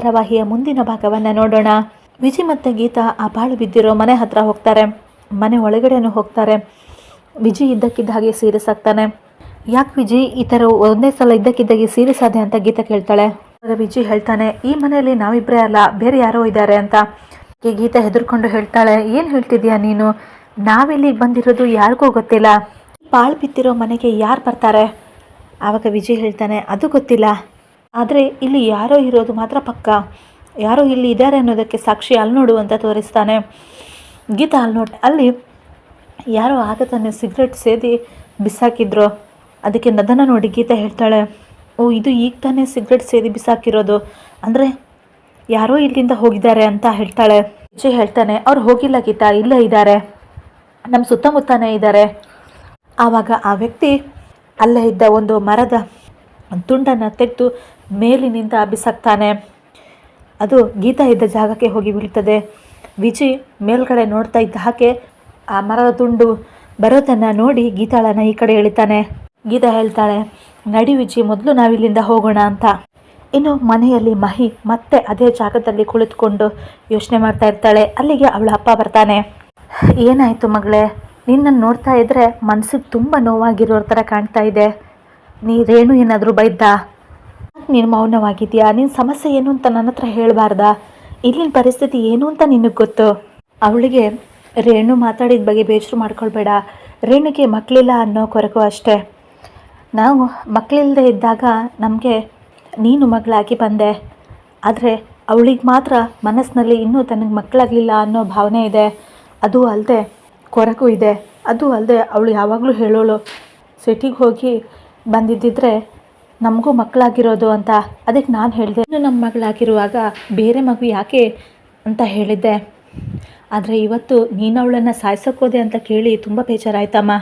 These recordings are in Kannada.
ಧಾರಾವಾಹಿಯ ಮುಂದಿನ ಭಾಗವನ್ನು ನೋಡೋಣ. ವಿಜಿ ಮತ್ತು ಗೀತಾ ಆ ಬಾಳು ಬಿದ್ದಿರೋ ಮನೆ ಹತ್ರ ಹೋಗ್ತಾರೆ. ಮನೆ ಒಳಗಡೆನೂ ಹೋಗ್ತಾರೆ. ವಿಜಿ ಇದ್ದಕ್ಕಿದ್ದ ಹಾಗೆ ಸೀರಿಯಸ್ ಆಗ್ತಾನೆ. ಯಾಕೆ ವಿಜಿ ಈ ಥರ ಒಂದೇ ಸಲ ಇದ್ದಕ್ಕಿದ್ದಾಗೆ ಸೀರಿಯಸ್ ಆದೆ ಅಂತ ಗೀತಾ ಕೇಳ್ತಾಳೆ. ವಿಜಿ ಹೇಳ್ತಾನೆ, ಈ ಮನೆಯಲ್ಲಿ ನಾವಿಬ್ಬರೇ ಅಲ್ಲ, ಬೇರೆ ಯಾರೋ ಇದ್ದಾರೆ ಅಂತ. ಗೀತಾ ಹೆದರ್ಕೊಂಡು ಹೇಳ್ತಾಳೆ, ಏನು ಹೇಳ್ತಿದ್ಯಾ ನೀನು? ನಾವಿಲ್ಲಿಗೆ ಬಂದಿರೋದು ಯಾರಿಗೂ ಗೊತ್ತಿಲ್ಲ. ಪಾಳು ಬಿತ್ತಿರೋ ಮನೆಗೆ ಯಾರು ಬರ್ತಾರೆ? ಆವಾಗ ವಿಜಯ್ ಹೇಳ್ತಾನೆ, ಅದು ಗೊತ್ತಿಲ್ಲ. ಆದರೆ ಇಲ್ಲಿ ಯಾರೋ ಇರೋದು ಮಾತ್ರ ಪಕ್ಕ. ಯಾರೋ ಇಲ್ಲಿ ಇದ್ದಾರೆ ಅನ್ನೋದಕ್ಕೆ ಸಾಕ್ಷಿ ಅಲ್ಲಿ ಅಂತ ತೋರಿಸ್ತಾನೆ. ಗೀತಾ ಅಲ್ಲಿ ಅಲ್ಲಿ ಯಾರೋ ಆಗ ತಾನೆ ಸಿಗರೆಟ್ ಸೇದಿ ಬಿಸಾಕಿದ್ರು. ಅದಕ್ಕೆ ನದನ ನೋಡಿ ಗೀತಾ ಹೇಳ್ತಾಳೆ, ಓ, ಇದು ಈಗ ತಾನೇ ಸಿಗರೆಟ್ ಸೇದಿ ಬಿಸಾಕಿರೋದು. ಅಂದರೆ ಯಾರೋ ಇಲ್ಲಿಂದ ಹೋಗಿದ್ದಾರೆ ಅಂತ ಹೇಳ್ತಾಳೆ. ವಿಜಯ್ ಹೇಳ್ತಾನೆ, ಅವ್ರು ಹೋಗಿಲ್ಲ ಗೀತಾ, ಇಲ್ಲೇ ಇದ್ದಾರೆ. ನಮ್ಮ ಸುತ್ತಮುತ್ತನೇ ಇದ್ದಾರೆ. ಆವಾಗ ಆ ವ್ಯಕ್ತಿ ಅಲ್ಲೇ ಇದ್ದ ಒಂದು ಮರದ ತುಂಡನ್ನು ತೆಗೆದು ಮೇಲಿನಿಂದ ಬಿಸಾಕ್ತಾನೆ. ಅದು ಗೀತಾ ಇದ್ದ ಜಾಗಕ್ಕೆ ಹೋಗಿ ಬೀಳ್ತದೆ. ವಿಜಿ ಮೇಲ್ಗಡೆ ನೋಡ್ತಾ ಇದ್ದ ಹಾಗೆ ಆ ಮರದ ತುಂಡು ಬರೋದನ್ನು ನೋಡಿ ಗೀತಾಳನ್ನು ಈ ಕಡೆ ಎಳಿತಾನೆ. ಗೀತಾ ಹೇಳ್ತಾಳೆ, ನಡಿ ವಿಜಿ, ಮೊದಲು ನಾವಿಲ್ಲಿಂದ ಹೋಗೋಣ ಅಂತ. ಇನ್ನು ಮನೆಯಲ್ಲಿ ಮಹಿ ಮತ್ತೆ ಅದೇ ಜಾಗದಲ್ಲಿ ಕುಳಿತುಕೊಂಡು ಯೋಚನೆ ಮಾಡ್ತಾ ಇರ್ತಾಳೆ. ಅಲ್ಲಿಗೆ ಅವಳ ಅಪ್ಪ ಬರ್ತಾನೆ. ಏನಾಯಿತು ಮಗಳೇ? ನಿನ್ನನ್ನು ನೋಡ್ತಾ ಇದ್ದರೆ ಮನಸ್ಸಿಗೆ ತುಂಬ ನೋವಾಗಿರೋ ಥರ ಕಾಣ್ತಾ ಇದೆ. ನೀ ರೇಣು ಏನಾದರೂ ಬೈದ್ದ? ನೀನು ಮೌನವಾಗಿದ್ಯಾ? ನಿನ್ನ ಸಮಸ್ಯೆ ಏನು ಅಂತ ನನ್ನ ಹತ್ರ ಹೇಳಬಾರ್ದ? ಇಲ್ಲಿನ ಪರಿಸ್ಥಿತಿ ಏನು ಅಂತ ನಿನಗೆ ಗೊತ್ತು? ಅವಳಿಗೆ, ರೇಣು ಮಾತಾಡಿದ ಬಗ್ಗೆ ಬೇಜಾರು ಮಾಡ್ಕೊಳ್ಬೇಡ. ರೇಣುಗೆ ಮಕ್ಕಳಿಲ್ಲ ಅನ್ನೋ ಕೊರಕು ಅಷ್ಟೇ. ನಾವು ಮಕ್ಕಳಿಲ್ಲದೆ ಇದ್ದಾಗ ನಮಗೆ ನೀನು ಮಗಳಾಗಿ ಬಂದೆ. ಆದರೆ ಅವಳಿಗೆ ಮಾತ್ರ ಮನಸ್ಸಿನಲ್ಲಿ ಇನ್ನೂ ತನಗೆ ಮಕ್ಕಳಾಗಲಿಲ್ಲ ಅನ್ನೋ ಭಾವನೆ ಇದೆ. ಅದು ಅಲ್ಲದೆ ಕೊರಕು ಇದೆ. ಅದು ಅಲ್ಲದೆ ಅವಳು ಯಾವಾಗಲೂ ಹೇಳೋಳು. ಸಿಟಿಗೆ ಹೋಗಿ ಬಂದಿದ್ದಿದ್ರೆ ನಮಗೂ ಮಕ್ಕಳಾಗಿರೋದು ಅಂತ. ಅದಕ್ಕೆ ನಾನು ಹೇಳಿದೆ. ಇನ್ನು ನಮ್ಮ ಮಗಳಾಗಿರುವಾಗ ಬೇರೆ ಮಗು ಯಾಕೆ ಅಂತ ಹೇಳಿದ್ದೆ. ಆದರೆ ಇವತ್ತು ನೀನು ಅವಳನ್ನು ಸಾಯಿಸೋಕೋದೆ ಅಂತ ಕೇಳಿ ತುಂಬ ಬೇಜಾರಾಯ್ತಮ್ಮ.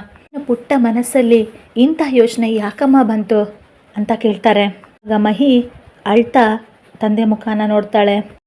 ಪುಟ್ಟ ಮನಸ್ಸಲ್ಲಿ ಇಂಥ ಯೋಚನೆ ಯಾಕಮ್ಮ ಬಂತು ಅಂತ ಕೇಳ್ತಾರೆ. ಆಗ ಮಹಿ ಅಳ್ತಾ ತಂದೆ ಮುಖಾನ ನೋಡ್ತಾಳೆ.